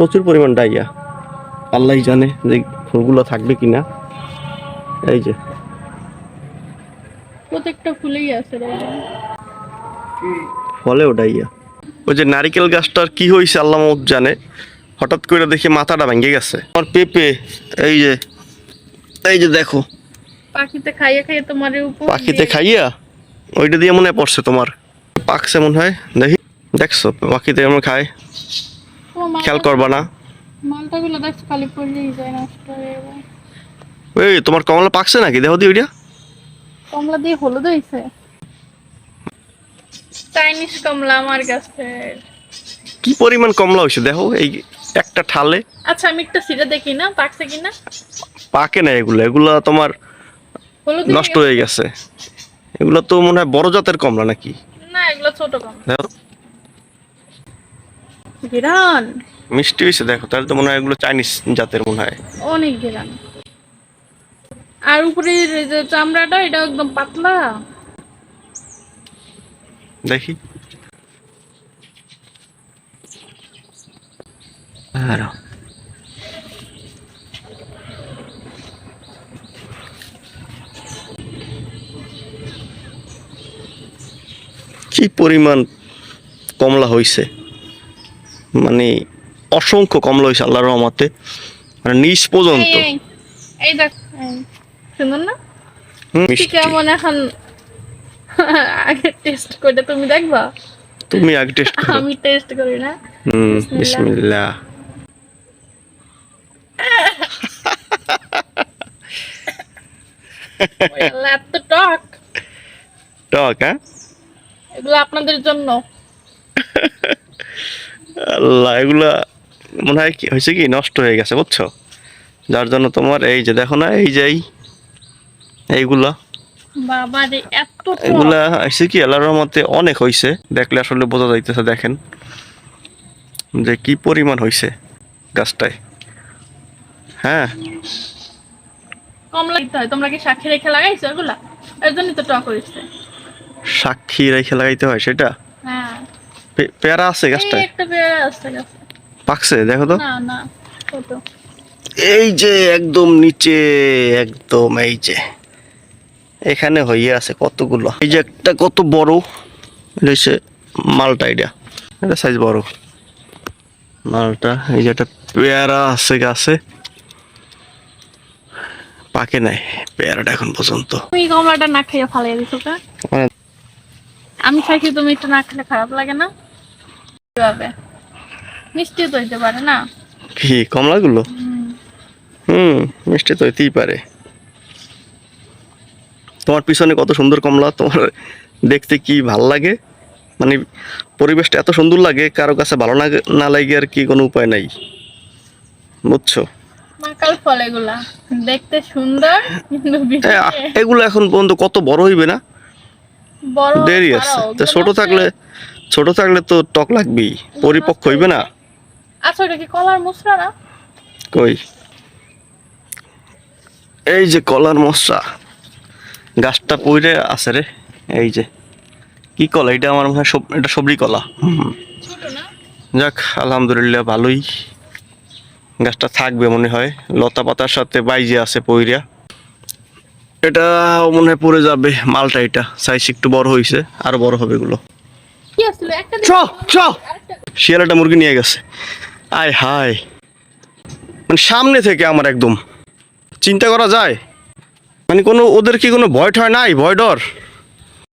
প্রচুর পরিমাণ ডাইয়া আল্লাহই জানে যে ফুলগুলো থাকবে কিনা। এই যে। প্রত্যেকটা ফুলেই আছে ফলেও ডাইয়া ওই যে নারিকেল গাছটার কি হয়েছে আল্লাহ জানে। হঠাৎ করে দেখি মাথাটা ভেঙে গেছে। আমার পেঁপে এই যে এই যে দেখো। পাখিতে খাইয়ে খাইয়ে তোমার উপর পাখিতে খাইয়া ওইটা দিয়ে মনে পড়ছে তোমার। পাকছে মনে হয়। দেখি দেখছ? পাখিতে এমন খায়? খেয়াল করবা না। মালটাগুলো দেখছ খালি পড়লেই যায় নষ্ট হয়ে যায়। এই তোমার কমলা পাকছে নাকি? দেখো দি ওইটা। কমলা দিয়ে হলুদ চাইনিজ কমলা আমার কাছে। কি পরিমাণ কমলা হয়েছে? দেখো এই একটা ঠালে। আচ্ছা আমি একটা সিটা দেখি না পাকছে কিনা পাকে না এগুলো। এগুলো তোমার নষ্ট হয়ে গেছে। এগুলো তো মনে হয় বড় জাতের কমলা নাকি? না এগুলো ছোট কমলা। দেখো মিষ্টি হয়েছে দেখো তাহলে তো মনে হয় এগুলো চাইনিজ জাতের মনে হয়। অনেক ঘেরান আর উপরের যে চামড়াটা এটা একদম পাতলা। দেখি। আরও। কি পরিমাণ কমলা হইছে? মানে অসংখ্য কমলা হয়েছে আল্লাহর রহমতে। মানে নিচ পর্যন্ত। এই, দেখ সুন্দর না। কেমন এখন? আগে টেস্ট করে তুমি দেখবা? তুমি আগে টেস্ট করো। আমি টেস্ট করি না। হুম বিসমিল্লাহ। এত টক। টক হ্যাঁ? এগুলো আপনাদের জন্য। আল্লাহ এগুলা মনে হয় কি হয়েছে কি? নষ্ট হয়ে গেছে বুঝছ? যার জন্য তোমার এই যে দেখো না এই যে এই এইগুলা। এগুলা হয়েছে কি? আল্লাহর রহমতে অনেক হয়েছে। দেখলে আসলে বোঝা যাইতেছে দেখেন। যে কি পরিমাণ হয়েছে গাছটায়। হ্যাঁ। হয়। তোমরা কি সাক্ষী রেখে লাগাইছো এগুলা? এর জন্যই তো টক হয়েছে সাক্ষী রেখে লাগাইতে হয় সেটা? পেয়ারা আছে গাছটায়? একটা পেয়ারা আছে গাছে। পাকছে দেখো তো। না না এই যে একদম নিচে একদম এই যে। এখানে হইয়া আছে কতগুলো? এই যে একটা কত বড় মালটা এটা এটা সাইজ বড়। মালটা এই যে একটা পেয়ারা আছে গাছে। পাকে নাই পেয়ারাটা এখন পর্যন্ত। তুমি কমলাটা না খাইয়া ফালাই দিছো মানে আমি খাইছি তুমি একটু না খেলে খারাপ লাগে না? কীভাবে? মিষ্টি তো হইতে পারে না? কি কমলাগুলো? হুম। মিষ্টি তো হইতেই পারে। তোমার পিছনে কত সুন্দর কমলা তোমার দেখতে কি ভালো লাগে? মানে পরিবেশটা এত সুন্দর লাগে কারও কাছে ভালো না না লাগে আর কি কোনো উপায় নাই। বুঝছ? মাকাল ফল এগুলা দেখতে সুন্দর এখন পর্যন্ত কত বড় হইবে না? বড় দেরি আছে ছোট থাকলে ছোট থাকলে তো টক লাগবেই পরিপক্ক হইবে না। আচ্ছা ওটা কি কলার মুসরা না? কই? এই যে কলার মশলা গাছটা পইরে আছে রে এই যে। কি কলা? এটা আমার মনে হয় সব- এটা সবরি কলা। ছোট না? যাক আলহামদুলিল্লাহ ভালোই। গাছটা থাকবে মনে হয় লতা পাতার সাথে বাইজে আছে পইরা। এটা মনে হয় পড়ে যাবে মালটা এটা সাইজ একটু বড় হয়েছে আরও বড় হবে এগুলো। কি একটা মুরগি নিয়ে গেছে। আয় হায়। মানে সামনে থেকে আমার একদম। চিন্তা করা যায়? মানে কোনো ওদের কি কোনো ভয় ঠয় নাই? ভয় ডর?